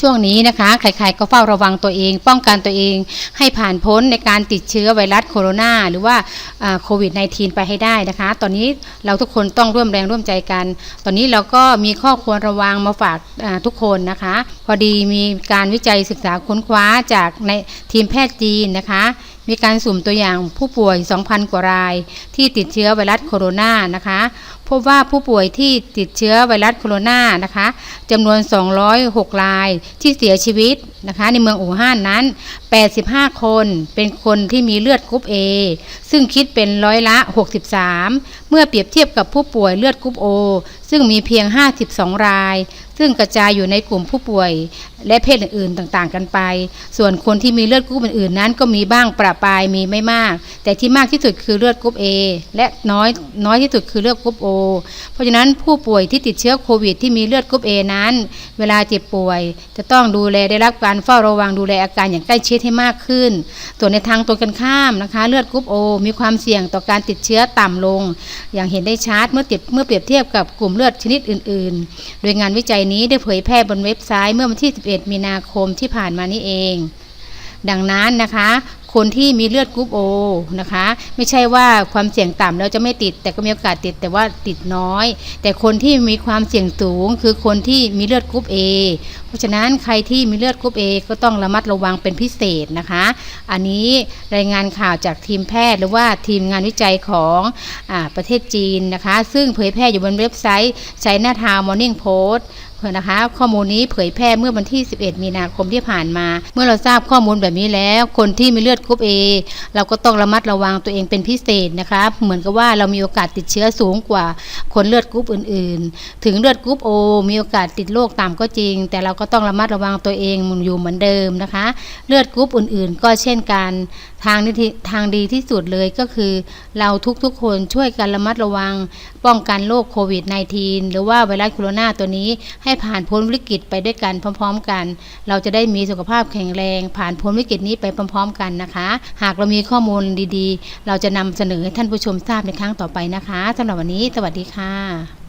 ช่วงนี้นะคะ ใครๆก็เฝ้าระวังตัวเอง ป้องกันตัวเองให้ผ่านพ้นในการติดเชื้อไวรัสโคโรนาหรือว่าโควิด -19 ไปให้ได้นะคะ ตอนนี้เราทุกคนต้องร่วมแรงร่วมใจกัน ตอนนี้เราก็มีข้อควรระวังมาฝากทุกคนนะคะ พอดีมีการวิจัยศึกษาค้นคว้าจากในทีมแพทย์จีนนะคะ มีการสุ่มตัวอย่างผู้ป่วย 2,000 กว่าราย ที่ติดเชื้อไวรัสโคโรนานะคะ พบว่าผู้ป่วยที่ติดเชื้อไวรัสโคโรนานะคะจำนวน 206 รายที่เสียชีวิตนะคะในเมืองอู่ฮั่นนั้น 85 คนเป็นคนที่มีเลือดกรุ๊ป A ซึ่งคิดเป็นร้อยละ 63 เมื่อเปรียบเทียบกับผู้ป่วยเลือดกรุ๊ป O ซึ่งมีเพียง 52 ราย ซึ่งกระจายอยู่ในกลุ่มผู้ป่วย และเพศอื่นๆต่างๆ กันไป ส่วนคนที่มีเลือดกรุ๊ปอื่นๆนั้น ก็มีบ้างประปรายมีไม่มาก แต่ที่มากที่สุดคือเลือดกรุ๊ป A และน้อยน้อยที่สุดคือเลือดกรุ๊ป O เพราะฉะนั้นผู้ป่วยที่ติดเชื้อโควิด ที่มีเลือดกรุ๊ป A นั้น เวลาเจ็บป่วย จะต้องดูแลได้รับการเฝ้าระวังดูแลอาการอย่างใกล้ชิดให้มากขึ้น ส่วนในทางตรงกันข้ามนะคะ เลือดกรุ๊ป O มีความเสี่ยงต่อการติดเชื้อต่ำลง อย่างเห็นได้ชัดเมื่อเทียบเมื่อเปรียบเทียบกับกลุ่มเลือดชนิดอื่น ๆ โดยงานวิจัยนี้ได้เผยแพร่บนเว็บไซต์เมื่อวันที่ 11 มีนาคมที่ผ่านมานี่เอง ดังนั้นนะคะ คนที่มีเลือดกรุ๊ปโอนะคะ ไม่ใช่ว่าความเสี่ยงต่ำแล้วจะไม่ติด แต่ก็มีโอกาสติดแต่ว่าติดน้อย แต่คนที่มีความเสี่ยงสูง คือคนที่มีเลือดกรุ๊ป A เพราะฉะนั้นใครที่มีเลือดกรุ๊ป A ก็ต้องระมัดระวังเป็นพิเศษนะคะ อันนี้รายงานข่าวจากทีมแพทย์หรือว่าทีมงานวิจัยของอประเทศจีนนะคะ ซึ่งเผยแพร่อยู่บนเว็บไซต์ China Town Morning Post เพื่อ นะคะ ข้อมูลนี้เผยแพร่เมื่อวันที่ 11 มีนาคมที่ผ่านมา เมื่อเราทราบข้อมูลแบบนี้แล้ว คนที่มีเลือดกรุ๊ป A เราก็ต้องระมัดระวังตัวเองเป็นพิเศษนะคะเหมือนกับว่าเรามีโอกาสติดเชื้อสูงกว่าคนเลือดกรุ๊ปอื่น ๆ ถึงเลือดกรุ๊ป O มีโอกาสติดโรคต่ำก็จริง แต่เราก็ต้องระมัดระวังตัวเองอยู่เหมือนเดิมนะคะ เลือดกรุ๊ปอื่น ๆ ก็เช่นกันทางที่ทางดีที่สุดเลยก็คือ เราทุกๆคนช่วยกันระมัดระวัง ป้องกันโรคโควิด -19 หรือว่าไวรัสโคโรนาตัวนี้ให้ผ่านพ้นวิกฤตไปด้วยกันพร้อม ๆ กัน เราจะได้มีสุขภาพแข็งแรง ผ่านพ้นวิกฤตนี้ไปพร้อม ๆ กันนะคะ หากเรามีข้อมูลดีๆ เราจะนำเสนอให้ท่านผู้ชมทราบในครั้งต่อไปนะคะสำหรับวันนี้ สวัสดีค่ะ